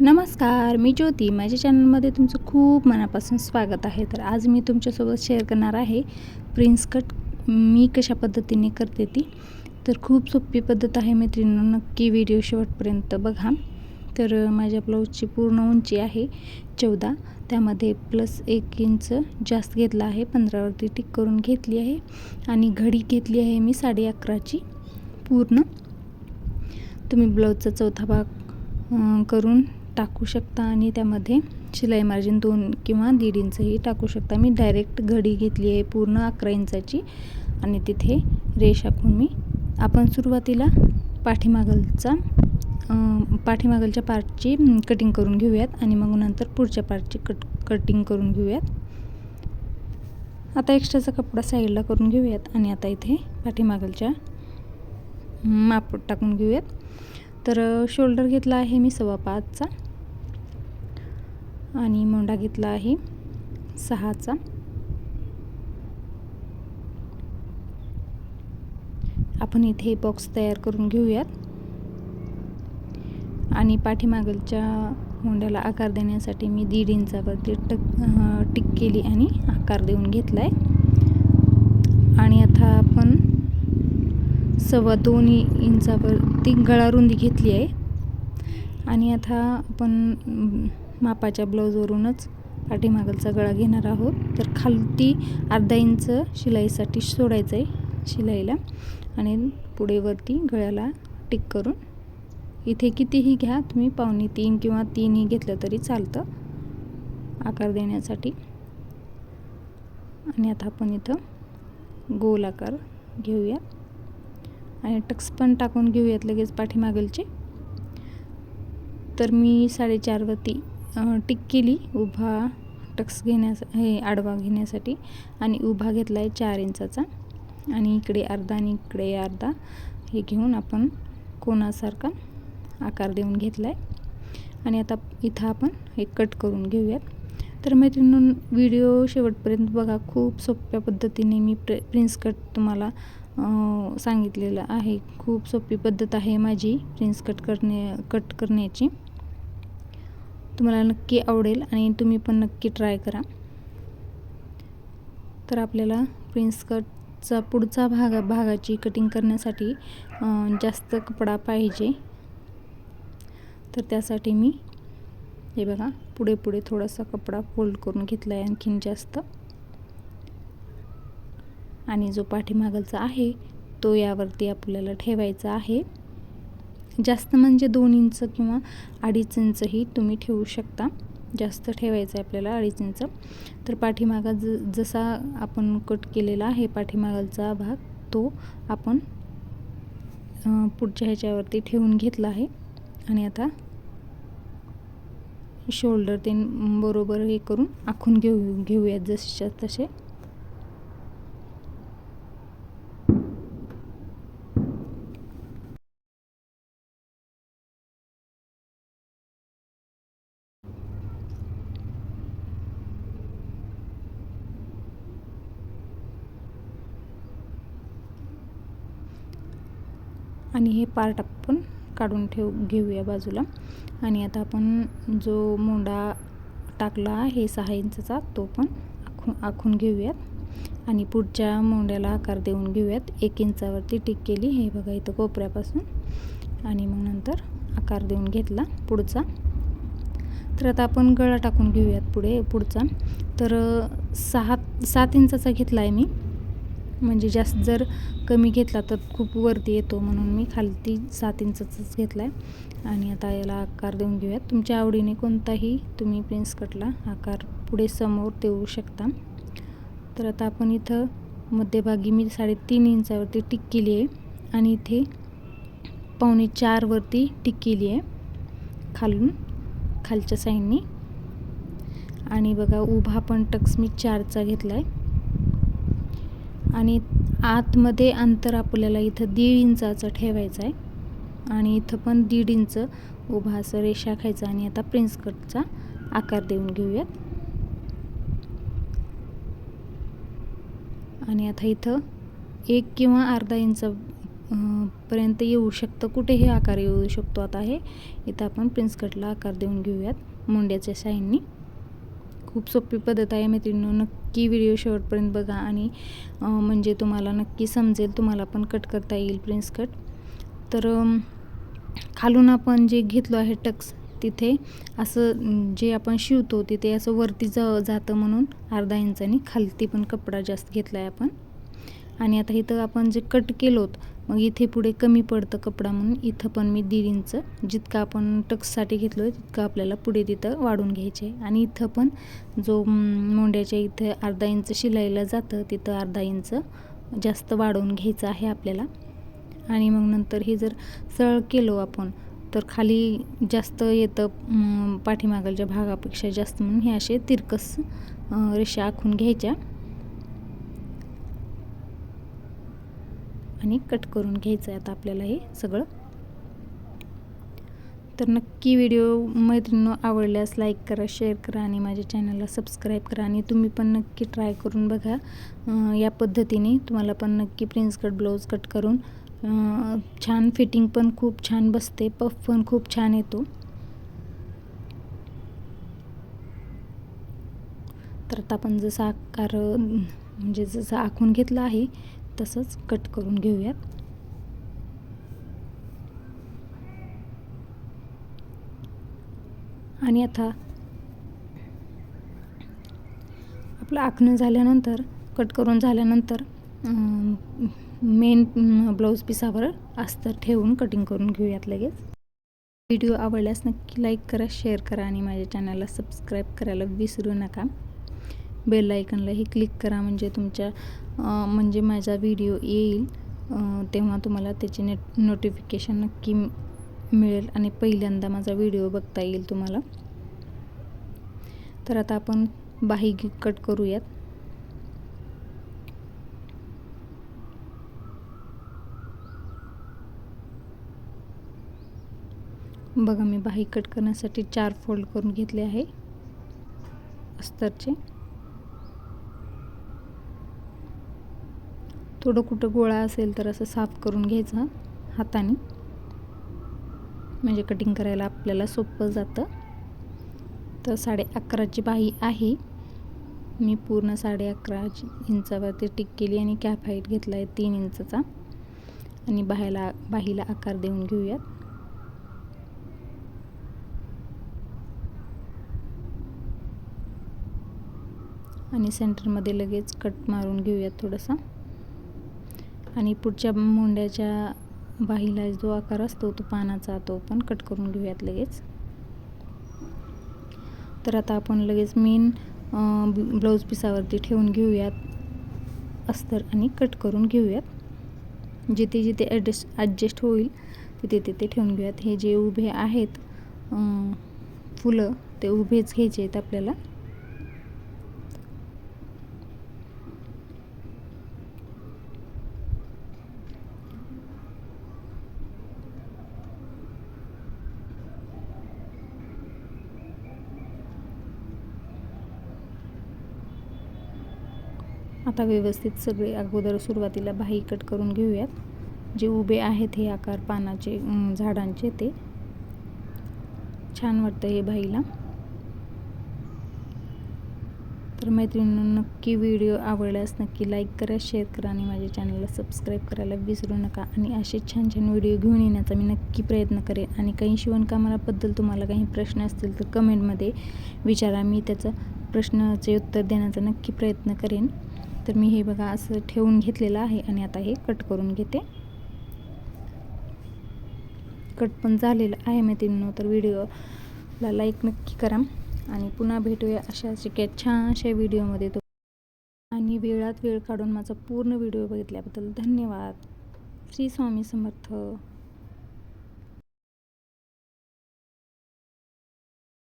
नमस्कार मी ज्योती. माझ्या चॅनलमध्ये तुमचं खूप मनापासून स्वागत आहे. तर आज मी तुमच्यासोबत शेअर करणार आहे प्रिन्स कट. मी कशा पद्धतीने करते ती? तर खूप सोपी पद्धत आहे मैत्रिणींनो. नक्की व्हिडिओ शेवटपर्यंत बघा. तर माझ्या ब्लाऊजची पूर्ण उंची आहे चौदा. त्यामध्ये प्लस एक इंच जास्त घेतला आहे. पंधरावरती टिक करून घेतली आहे. आणि घडी घेतली आहे मी साडे अकराची पूर्ण. तुम्ही ब्लाऊजचा चौथा भाग करून टाकू शकता आणि त्यामध्ये शिलाई मार्जिन दोन किंवा दीड इंचही टाकू शकता. मी डायरेक्ट घडी घेतली आहे पूर्ण अकरा इंचाची. आणि तिथे रेष आखून मी आपण सुरुवातीला पाठीमागलचा पाठीमागलच्या पार्टची कटिंग करून घेऊयात आणि मग नंतर पुढच्या पार्टची कट कटिंग करून घेऊयात. आता एक्स्ट्राचा कपडा साईडला करून घेऊयात आणि आता इथे पाठीमागलच्या माप टाकून घेऊयात. तर शोल्डर घेतला आहे मी सव्वा पाचचा. आणि मोंडा घेतला आहे. सहाचा. आपण इथे बॉक्स तयार करून घेऊयात. आणि पाठीमागलच्या मोंड्याला आकार देण्यासाठी मी दीड इंचावरती टक टिक केली आणि आकार देऊन घेतला आहे आणि आता आपण सव्वा दोन इंचावरती गळा रुंदी घेतली आहे. आणि आता आपण मापाच्या ब्लाऊजवरूनच पाठीमागलचा गळा घेणार आहोत. तर खालती अर्धा इंच शिलाईसाठी सोडायचं आहे शिलाईला आणि पुढे वरती गळ्याला टिक करून. इथे कितीही घ्या तुम्ही पावणे तीन किंवा तीनही घेतलं तरी चालतं. आकार देण्यासाठी. आणि आता आपण इथं गोल आकार घेऊया. आणि टक्स पण टाकून घेऊयात लगेच पाठीमागलचे. तर मी साडेचारवरती टिक केली. उभा टक्स घेण्यास हे आडवा घेण्यासाठी. आणि उभा घेतला आहे चार इंचाचा. आणि इकडे अर्धा आणि इकडे अर्धा. हे घेऊन आपण कोणासारखा आकार देऊन घेतला आहे आणि आता इथं आपण हे कट करून घेऊयात. तर मैत्रिणी व्हिडिओ शेवटपर्यंत बघा. खूप सोप्या पद्धतीने मी प्र प्रिन्स कट तुम्हाला सांगितलेलं आहे. खूप सोपी पद्धत आहे माझी प्रिन्स कट करणे कट करण्याची. तुम्हाला नक्की आवडेल आणि तुम्ही पण नक्की ट्राय करा. तर आपल्याला प्रिन्स कटचा पुढचा भाग भागाची कटिंग करण्यासाठी जास्त कपडा पाहिजे. तर त्यासाठी मी हे बघा पुढे पुढे थोडासा कपडा फोल्ड करून घेतला आहे आणखीन जास्त. आणि जो पाठीमागलचा आहे तो यावरती आपल्याला ठेवायचा आहे. जास्त म्हणजे दोन इंच किंवा अडीच इंचही तुम्ही ठेवू शकता. जास्त ठेवायचं आहे आपल्याला अडीच इंच. तर पाठीमागा ज जसा आपण कट केलेला आहे पाठीमागाचा भाग तो आपण पुढच्या ह्याच्यावरती ठेवून घेतला आहे. आणि आता शोल्डर ते बरोबर हे करून आखून घेऊ घेऊयात जसेच्या तसे. आणि हे पार्ट आपण काढून ठेव घेऊया बाजूला. आणि आता आपण जो मोंडा टाकला हे सहा इंचचा तो पण आखून आखून घेऊयात. आणि पुढच्या मोंड्याला आकार देऊन घेऊयात. एक इंचावरती टिक केली. हे बघा इथं कोपऱ्यापासून. आणि मग नंतर आकार देऊन घेतला पुढचा. तर आता आपण गळा टाकून घेऊयात पुढे पुढचा. तर सहा सात इंचाचा घेतला आहे मी. म्हणजे जास्त जर कमी घेतला तर खूप वरती येतो म्हणून मी खालती सात इंचाचाच घेतला आहे आणि आता याला आकार देऊन घेऊयात. तुमच्या आवडीने कोणताही तुम्ही प्रिन्स कटला आकार पुढे समोर देऊ शकता. तर आता आपण इथं मध्यभागी मी साडेतीन इंचावरती टिक केली आहे. आणि इथे पावणे चारवरती टिक केली आहे. खालून खालच्या साईडनी. आणि बघा उभा पण टक्स मी चारचा घेतला आहे आणि आतमध्ये अंतर आपल्याला इथं दीड इंचाचं ठेवायचं आहे. आणि इथं पण दीड इंच उभा असं रेषा खायचा आणि आता प्रिन्स कटचा आकार देऊन घेऊयात. आणि आता इथं एक किंवा अर्धा इंच पर्यंत येऊ शकतं. कुठेही आकार येऊ शकतो. आता हे इथं आपण प्रिन्स कटला आकार देऊन घेऊयात. मुंड्याच्या साईडनी खूप सोपी पद्धत आहे मैत्रिणींनो. नक्की व्हिडिओ शेवटपर्यंत बघा आणि म्हणजे तुम्हाला नक्की समजेल तुम्हाला पण कट करता येईल प्रिन्स कट. तर खालून आपण जे घेतलो आहे टक्स तिथे असं जे आपण शिवतो तिथे असं वरती ज जातं म्हणून अर्धा इंचाने खालती पण कपडा जास्त घेतला आहे आपण. आणि आता इथं आपण जे कट केलोत मग इथे पुढे कमी पडतं कपडा म्हणून. इथं पण मी दीड इंच. जितकं आपण टक्ससाठी घेतलो आहे तितकं आपल्याला पुढे तिथं वाढून घ्यायचे. आहे आणि इथं पण जो मोंड्याच्या इथे अर्धा इंच शिलाईला जातं तिथं अर्धा इंच जास्त वाढवून घ्यायचं आहे आपल्याला. आणि मग नंतर हे जर सरळ केलो आपण तर खाली जास्त येतं पाठीमागलच्या भागापेक्षा जास्त म्हणून हे असे तिरकस रेषा आखून घ्यायच्या. आणि कट करून घ्यायचं आहे. आता आपल्याला हे सगळं. तर नक्की व्हिडिओ मैत्रिणींनो आवडल्यास लाईक करा शेअर करा आणि माझ्या चॅनलला सबस्क्राईब करा आणि तुम्ही पण नक्की ट्राय करून बघा. या पद्धतीने तुम्हाला पण नक्की प्रिन्स कट ब्लाऊज कट करून छान फिटिंग पण खूप छान बसते पफ पण खूप छान येतो. तर आता आपण जसा आकार म्हणजे जसं आखून घेतलं आहे तसंच कट करून घेऊयात. आणि आता आपलं आखणं झाल्यानंतर कट करून झाल्यानंतर मेन ब्लाऊज पिसावर अस्तर ठेवून कटिंग करून घेऊयात लगेच. व्हिडिओ आवडल्यास नक्की लाईक करा शेअर करा आणि माझ्या चॅनलला सबस्क्राईब करायला विसरू नका. बेल आयकनलाही क्लिक करा म्हणजे तुमच्या म्हणजे माझा व्हिडिओ येईल. तेव्हा तुम्हाला त्याची नेट नोटिफिकेशन नक्की मिळेल आणि पहिल्यांदा माझा व्हिडिओ बघता येईल तुम्हाला. तर आता आपण बाही कट करूयात. बघा मी बाही कट करण्यासाठी चार फोल्ड करून घेतले आहे. अस्तरचे थोडं कुठं गोळा असेल तर असं साफ करून घ्यायचं हाताने. म्हणजे कटिंग करायला आपल्याला सोपं जातं. तर साडे अकराची बाही आहे. मी पूर्ण साडे अकरा इंचावरती टिक केली आणि कॅप हाईट घेतला आहे तीन इंचचा. आणि बाहेला बाहीला आकार देऊन घेऊयात. आणि सेंटरमध्ये लगेच कट मारून घेऊयात थोडासा. आणि पुढच्या मुंड्याच्या बाहीला जो आकार असतो तो पानाचा तो पण कट करून घेऊयात लगेच. तर आता आपण लगेच मेन ब्लाऊज पिसावरती ठेवून घेऊयात. अस्तर आणि कट करून घेऊयात. जिथे जिथे ॲडजस्ट ॲडजस्ट होईल तिथे तिथे ठेवून घेऊयात. हे जे उभे आहेत फुलं ते उभेच घ्यायचे आहेत आपल्याला. आता व्यवस्थित सगळे अगोदर सुरुवातीला बाही कट करून घेऊयात. जे उभे आहेत हे आकार पानाचे झाडांचे ते. छान वाटतं हे बाईला तर मैत्रिणींना नक्की व्हिडिओ आवडल्यास नक्की लाईक करा शेअर करा आणि माझ्या चॅनलला सबस्क्राईब करायला विसरू नका. आणि असे छान छान व्हिडिओ घेऊन येण्याचा मी नक्की प्रयत्न करेन. आणि काही शिवणकामाबद्दल तुम्हाला काही प्रश्न असतील तर कमेंटमध्ये विचारा. मी त्याचं प्रश्नाचे उत्तर देण्याचा नक्की प्रयत्न करेन. तर मी हे बघा असं ठेवून घेतलेलं आहे आणि आता हे कट करून घेते. कट पण झालेलं आहे मैत्रिणींनो तर व्हिडिओला लाईक नक्की करा. आणि पुन्हा भेटूया अशा शिक्या छानशा व्हिडिओमध्ये. तो आणि वेळात वेळ काढून माझा पूर्ण व्हिडिओ बघितल्याबद्दल धन्यवाद. श्री स्वामी समर्थ.